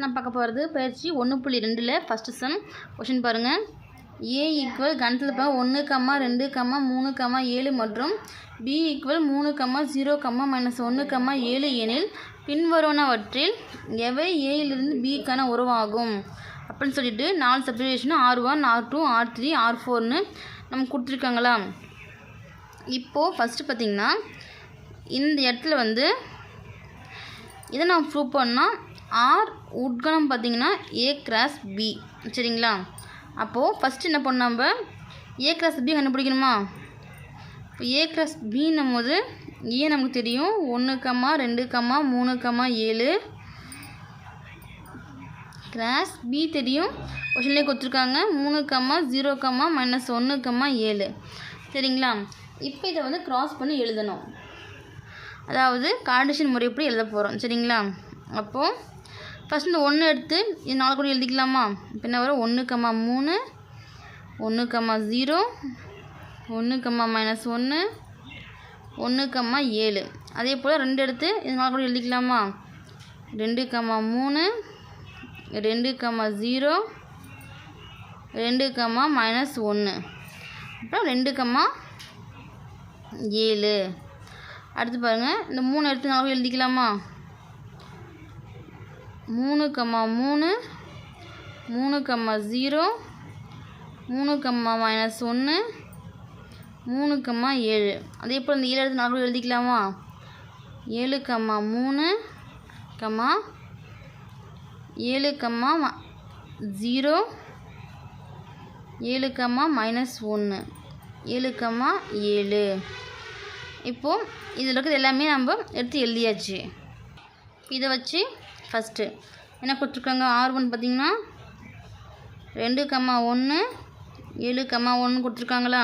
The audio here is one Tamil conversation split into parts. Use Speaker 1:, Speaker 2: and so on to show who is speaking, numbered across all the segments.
Speaker 1: நான் பார்க்க போகிறது பயிற்சி ஒன்று புள்ளி ரெண்டில் ஃபஸ்ட்டு சம் கொஷின் பாருங்கள் ஏ ஈக்குவல் கணத்தில் இப்போ ஒன்று கம்மா ரெண்டு கம்மா மூணு கம்மா ஏழு மற்றும் பி ஈக்குவல் மூணு கம்மா ஜீரோ கம்மா மைனஸ் ஒன்று கம்மா ஏழு எனில் பின்வருவனவற்றில் எவை ஏயிலிருந்து பிக்கான உறவாகும்? அப்படின்னு சொல்லிட்டு நாலு சப்டிவிஷனும் R one R two R three R ஃபோர்னு நமக்கு கொடுத்துருக்காங்களா? இப்போது ஃபஸ்ட்டு பார்த்திங்கன்னா இந்த இடத்துல வந்து இதை நான் ப்ரூவ் பண்ணால் ஆர் உட்கணம் பார்த்தீங்கன்னா ஏ கிராஸ் பி சரிங்களா? அப்போது ஃபஸ்ட்டு என்ன பண்ணோம் நம்ம? ஏ கிராஸ் பி கண்டுபிடிக்கணுமா? இப்போ ஏ கிராஸ் பின்னும் போது ஏ நமக்கு தெரியும். ஒன்று கம்மா ரெண்டு கம்மா மூணு கம்மா ஏழு. கிராஸ் பி தெரியும். கொஷின்லேயே கொடுத்துருக்காங்க. மூணு கம்மா ஜீரோ கம்மா மைனஸ் ஒன்று கம்மா ஏழு. சரிங்களா? இப்போ இதை வந்து க்ராஸ் பண்ணி எழுதணும். அதாவது கார்டிஷன் முறைப்படி எழுத போகிறோம் சரிங்களா? அப்போது ஃபஸ்ட் இந்த ஒன்று எடுத்து இது நாலு கூட எழுதிக்கலாமா? இப்போ என்ன வரும்? ஒன்று கம்மா மூணு ஒன்று கம்மா ஜீரோ ஒன்று கம்மா மைனஸ் ஒன்று ஒன்று கம்மா ஏழு. அதே போல் ரெண்டு எடுத்து இது நாலு கூட எழுதிக்கலாமா? ரெண்டு கம்மா மூணு ரெண்டு கம்மா ஜீரோ ரெண்டு கம்மா மைனஸ் ஒன்று அப்புறம் ரெண்டு கம்மா ஏழு. அடுத்து பாருங்கள் இந்த மூணு எடுத்து நாலு எழுதிக்கலாமா? மூணு கம்மா மூணு மூணு கம்மா ஜீரோ மூணு கம்மா மைனஸ் ஒன்று மூணு கம்மா ஏழு. அதே போல் இந்த ஏழு எடுத்து நாலு எழுதிக்கலாமா? ஏழு கம்மா மூணு கம்மா ஏழு கம்மா ஜீரோ ஏழு கம்மா மைனஸ் ஒன்று ஏழு கம்மா ஏழு. இப்போது இதில் இருக்கிறது எல்லாமே நம்ம எடுத்து எழுதியாச்சு. இதை வச்சு ஃபஸ்ட்டு என்ன கொடுத்துருக்காங்க ஆர் ஒன் பார்த்திங்கன்னா ரெண்டு கம்மா ஒன்று ஏழு கம்மா ஒன்று கொடுத்துருக்காங்களா?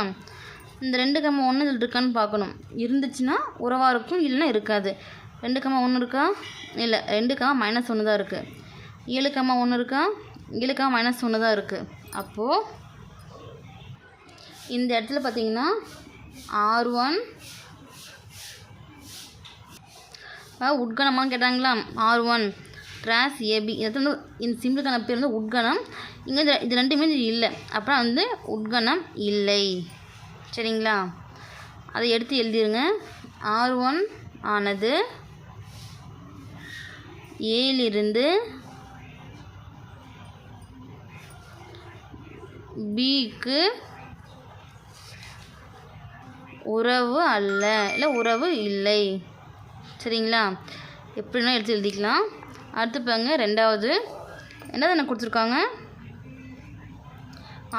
Speaker 1: இந்த ரெண்டு கம்மா ஒன்று இதில் இருக்கான்னு பார்க்கணும். இருந்துச்சுன்னா உறவாக இருக்கும் இல்லைன்னா இருக்காது. ரெண்டு கம்மா ஒன்று இருக்கா? இல்லை ரெண்டு கம்மா மைனஸ் ஒன்று தான் இருக்குது ஏழு கம்மா ஒன்று இருக்கா? ஏழு கம்மா மைனஸ் ஒன்று தான் இருக்குது அப்போது இந்த இடத்துல பார்த்தீங்கன்னா ஆர் ஒன் உட்கணமான்னு கேட்டாங்களா ஆர் ஒன் ட்ராஸ் ஏபி இது வந்து இந்த சிம்பிளுக்கான பேர் வந்து உட்கணம். இங்கே இது இது ரெண்டுமே இல்லை. அப்புறம் வந்து உட்கணம் இல்லை. சரிங்களா? அதை எடுத்து எழுதிருங்க. ஆர் ஒன் ஆனது ஏலிருந்து பிக்கு உறவு அல்ல. இல்லை உறவு இல்லை. சரிங்களா? எப்படின்னா எடுத்து எழுதிக்கலாம். அடுத்து பாருங்க ரெண்டாவது. என்ன தானே கொடுத்துருக்காங்க?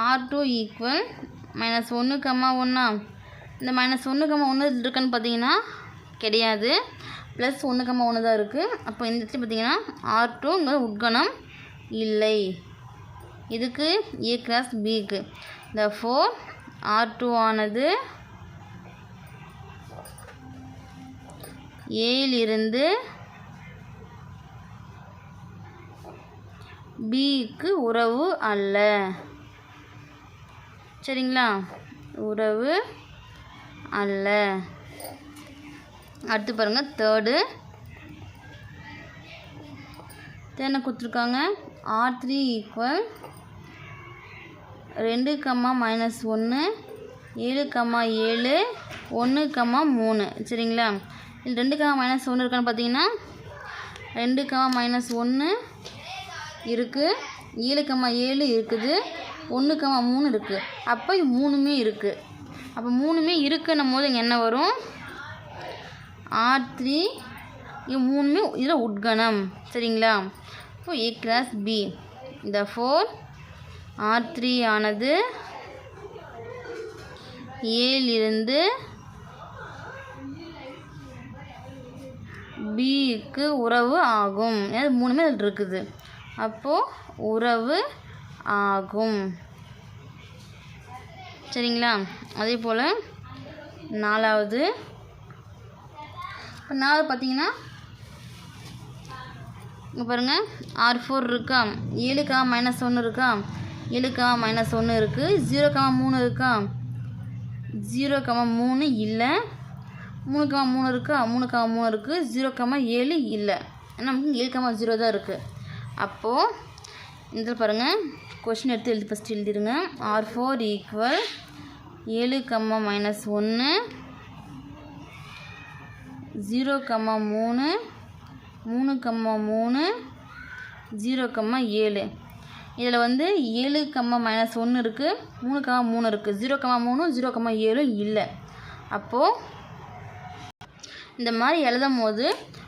Speaker 1: ஆர் டூ ஈக்குவல் மைனஸ் ஒன்று கம்மா ஒன்றா இந்த மைனஸ் ஒன்று கம்மா ஒன்று இருக்குன்னு பார்த்தீங்கன்னா கிடையாது. ப்ளஸ் ஒன்று கம்மா ஒன்று தான் இருக்குது அப்போ இந்த இடத்துல பார்த்தீங்கன்னா ஆர் டூங்கிற உட்கணம் இல்லை. இதுக்கு ஏ கிராஸ் பிக்கு இந்த ஃபோர் ஆர் டூ ஆனது ஏயிலிருந்து பிக்கு உறவு அல்ல. சரிங்களா? உறவு அல்ல. அடுத்து பாருங்கள் தேர்டு என்ன கொடுத்துருக்காங்க? ஆர் த்ரீ ஈக்குவல் ரெண்டு கம்மா மைனஸ் ஒன்று ஏழு கம்மா ஏழு ஒன்று கம்மா மூணு. சரிங்களா? இது ரெண்டு கம்மா மைனஸ் ஒன்று இருக்கான்னு பார்த்தீங்கன்னா ரெண்டு கம்மா மைனஸ் ஒன்று இருக்குது ஏழு கம்மா ஏழு இருக்குது. ஒன்று கம்மா மூணு இருக்குது அப்போ இது மூணுமே இருக்குது அப்போ மூணுமே இருக்குன்னும் போது இங்கே என்ன வரும்? ஆர் த்ரீ இது மூணுமே இதில் உட்கணம். சரிங்களா? இப்போ ஏ கிளாஸ் பி இந்த ஃபோர் ஆர் த்ரீ ஆனது ஏலிருந்து பிக்கு உறவு ஆகும். ஏன்னா மூணுமே அதில் இருக்குது. அப்போது உறவு ஆகும். சரிங்களா? அதே போல் நாலாவது இப்போ நாலாவது பார்த்தீங்கன்னா இங்கே பாருங்கள் ஆர் ஃபோர் இருக்கா? ஏழு கா மைனஸ் ஒன்று இருக்கா? ஏழு கா மைனஸ் ஒன்று இருக்குது ஜீரோ கமா மூணு இருக்கா? ஜீரோ கமா மூணு இல்லை. மூணு கமா மூணு இருக்கா? மூணு கமா மூணு இருக்குது ஜீரோ கமா ஏழு இல்லை. நமக்கு ஏழு கமா ஜீரோ தான் இருக்குது அப்போது இந்த பாருங்கள் கொஷின் எடுத்து எழுதி ஃபஸ்ட்டு எழுதிடுங்க. ஆர் ஃபோர் ஈக்குவல் ஏழு கம்மா மைனஸ் ஒன்று ஜீரோ கம்மா மூணு மூணு கம்மா மூணு ஜீரோ கம்மா ஏழு. இதில் வந்து ஏழு கம்மா மைனஸ் ஒன்று இருக்குது மூணு கம்மா மூணு இருக்குது ஜீரோ கம்மா மூணு ஜீரோ கம்மா ஏழு இல்லை. அப்போது இந்த மாதிரி எழுதும் போது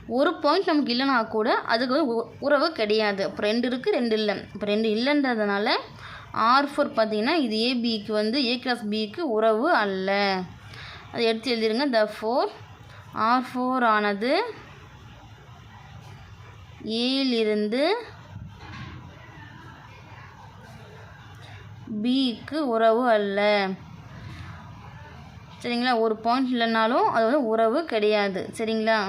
Speaker 1: ஒரு பாயிண்ட் நமக்கு இல்லைனா கூட அதுக்கு உ- உறவு கிடையாது. இப்போ ரெண்டு இருக்குது ரெண்டு இல்லை. இப்போ ரெண்டு இல்லைன்றதுனால ஆர் ஃபோர் பார்த்தீங்கன்னா இது ஏபிக்கு வந்து ஏ கிளாஸ் பிக்கு உறவு அல்ல. அதை எடுத்து எழுதிருங்க. த ஃபோர் ஆர் ஃபோர் ஆனது ஏலிருந்து பிக்கு உறவு அல்ல. சரிங்களா? ஒரு பாயிண்ட் இல்லைனாலும் அது வந்து உறவு கிடையாது. சரிங்களா?